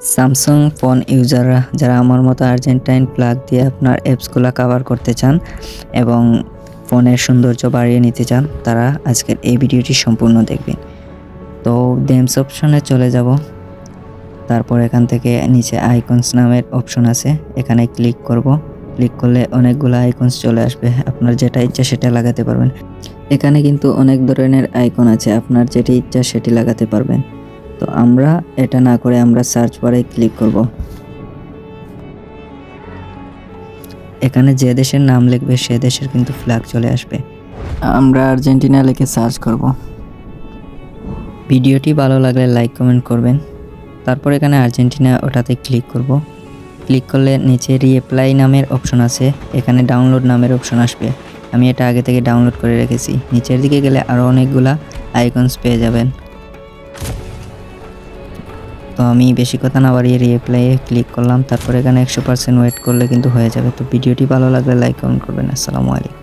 Samsung phone ইউজাররা যারা আমার মতো আর্জেন্টাইন প্লাগ দিয়ে আপনার অ্যাপসগুলো কভার করতে চান এবং ফোনের সৌন্দর্য বাড়িয়ে নিতে চান, তারা আজকের এই ভিডিওটি সম্পূর্ণ দেখবেন। তো গেমস অপশনে চলে যাব। তারপর এখান থেকে নিচে আইকনস নামের অপশন আছে, এখানে ক্লিক করব। ক্লিক করলে অনেকগুলো আইকনস চলে আসবে, আপনার যেটা ইচ্ছা সেটা লাগাতে পারবেন। এখানে কিন্তু অনেক ধরনের আইকন আছে, আপনার যেটি ইচ্ছা সেটি লাগাতে পারবেন। তো আমরা এটা না করে আমরা সার্চ বারে ক্লিক করব। এখানে যে দেশের নাম লিখবে সে দেশের কিন্তু ফ্ল্যাগ চলে আসবে। আমরা আর্জেন্টিনা লিখে সার্চ করব। ভিডিওটি ভালো লাগলে লাইক কমেন্ট করবেন। তারপর এখানে আর্জেন্টিনা ওটাতে ক্লিক করব। ক্লিক করলে নিচে রিঅ্যাপ্লাই নামের অপশন আছে। এখানে ডাউনলোড নামের অপশন আসবে। আমি এটা আগে থেকে ডাউনলোড করে রেখেছি। নিচের দিকে গেলে আরও অনেকগুলা আইকনস পেয়ে যাবেন। তো আমি বেশি কথা না বাড়িয়ে রিপ্লাইয়ে ক্লিক করলাম। তারপর এখানে একশো পার্সেন্ট ওয়েট করলে কিন্তু হয়ে যাবে। তো ভিডিওটি ভালো লাগলে লাইক কমেন্ট করবেন। আসসালামু আলাইকুম।